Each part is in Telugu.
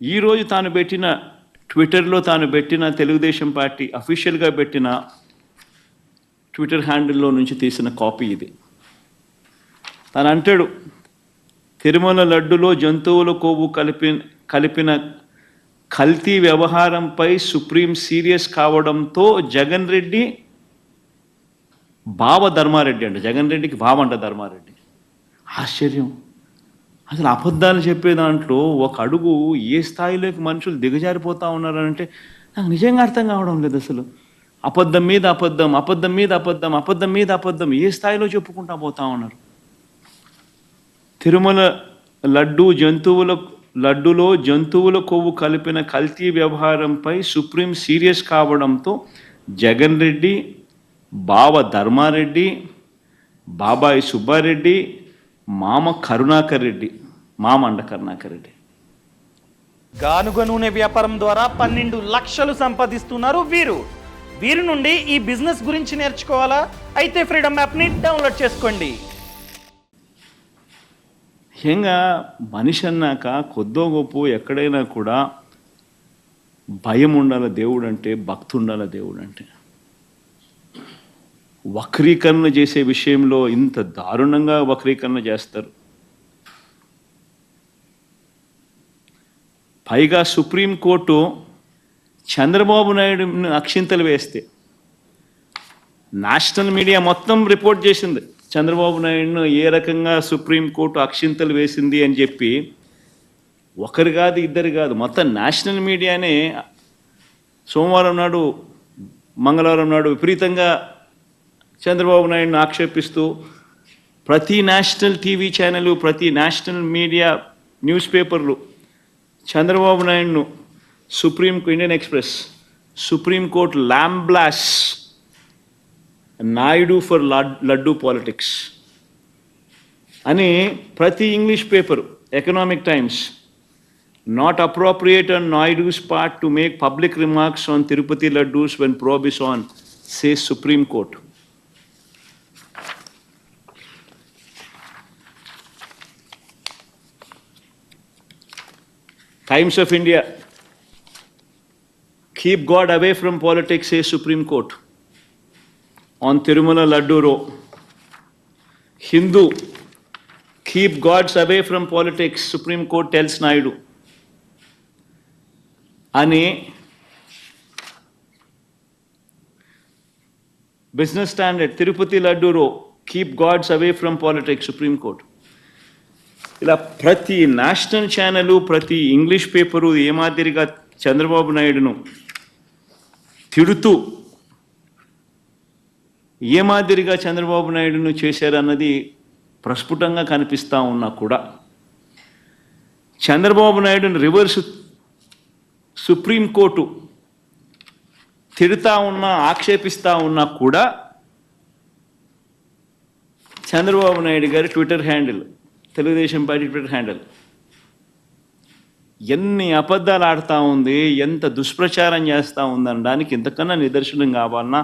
ఈరోజు తాను పెట్టిన ట్విట్టర్లో తాను పెట్టిన తెలుగుదేశం పార్టీ అఫీషియల్గా పెట్టిన ట్విట్టర్ హ్యాండిల్లో నుంచి తీసిన కాపీ ఇది. తను అంటాడు తిరుమల లడ్డులో జంతువుల కొవ్వు కలిపి కలిపిన కల్తీ వ్యవహారంపై సుప్రీం సీరియస్ కావడంతో జగన్ రెడ్డి బావ ధర్మారెడ్డి అంట. జగన్ రెడ్డికి బావ అంట ధర్మారెడ్డి. ఆశ్చర్యం. అసలు అబద్ధాలు చెప్పే దాంట్లో ఒక అడుగు ఏ స్థాయిలోకి మనుషులు దిగజారిపోతా ఉన్నారంటే నాకు నిజంగా అర్థం కావడం లేదు అసలు. అబద్ధం మీద అబద్ధం అబద్ధం మీద అబద్ధం అబద్ధం మీద అబద్ధం ఏ స్థాయిలో చెప్పుకుంటా పోతా ఉన్నారు? తిరుమల లడ్డు జంతువుల లడ్డులో జంతువుల కొవ్వు కలిపిన కల్తీ వ్యవహారంపై సుప్రీం సీరియస్ కావడంతో జగన్ రెడ్డి బావ ధర్మారెడ్డి బాబాయ్ సుబ్బారెడ్డి మామ కరుణాకర్ రెడ్డి మామ అండ కరుణాకర్ రెడ్డి. గానుగ నూనె వ్యాపారం ద్వారా పన్నెండు లక్షలు సంపాదిస్తున్నారు వీరు. వీరి నుండి ఈ బిజినెస్ గురించి నేర్చుకోవాలా? అయితే ఫ్రీడమ్ యాప్ని డౌన్లోడ్ చేసుకోండి. ముఖ్యంగా మనిషి అన్నాక కొద్దో గొప్ప ఎక్కడైనా కూడా భయం ఉండాల దేవుడు అంటే భక్తి ఉండాల దేవుడు అంటే వక్రీకరణ చేసే విషయంలో ఇంత దారుణంగా వక్రీకరణ చేస్తారు. పైగా సుప్రీంకోర్టు చంద్రబాబు నాయుడు అక్షింతలు వేస్తే నేషనల్ మీడియా మొత్తం రిపోర్ట్ చేసింది చంద్రబాబు నాయుడును ఏ రకంగా సుప్రీంకోర్టు అక్షింతలు వేసింది అని చెప్పి ఒకరు కాదు ఇద్దరు కాదు మొత్తం నేషనల్ మీడియానే సోమవారం నాడు మంగళవారం నాడు విపరీతంగా చంద్రబాబు నాయుడును ఆక్షేపిస్తూ ప్రతి నేషనల్ టీవీ ఛానల్ ప్రతి నేషనల్ మీడియా న్యూస్ పేపర్లు చంద్రబాబు నాయుడును supreme Indian Express supreme court lambasts Naidu for laddu politics అని ప్రతి English paper Economic Times not appropriate on Naidu's part to make public remarks on Tirupati laddus when probe is on say Supreme Court. Times of India. Keep God away from politics, says Supreme Court. On Tirumala Laddu Row. Hindu. Keep gods away from politics, Supreme Court tells Naidu. Ani business standard, Tirupati Laddu Row. Keep gods away from politics, Supreme Court. ఇలా ప్రతి నేషనల్ ఛానల్ ప్రతి ఇంగ్లీష్ పేపరు ఏ మాదిరిగా చంద్రబాబు నాయుడును తిడుతూ ఏ మాదిరిగా చంద్రబాబు నాయుడును చేశారన్నది ప్రస్ఫుటంగా కనిపిస్తూ ఉన్నా కూడా చంద్రబాబు నాయుడుని రివర్స్ సుప్రీంకోర్టు తిడుతూ ఉన్నా ఆక్షేపిస్తూ ఉన్నా కూడా చంద్రబాబు నాయుడు గారి Twitter handle Telugu Desam party Twitter handle. ఎన్ని అబద్ధాలు ఆడుతూ ఉంది ఎంత దుష్ప్రచారం చేస్తూ ఉందనడానికి ఇంతకన్నా నిదర్శనం కావాలన్నా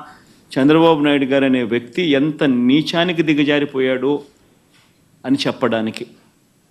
చంద్రబాబు నాయుడు గారు అనే వ్యక్తి ఎంత నీచానికి దిగజారిపోయాడు అని చెప్పడానికి.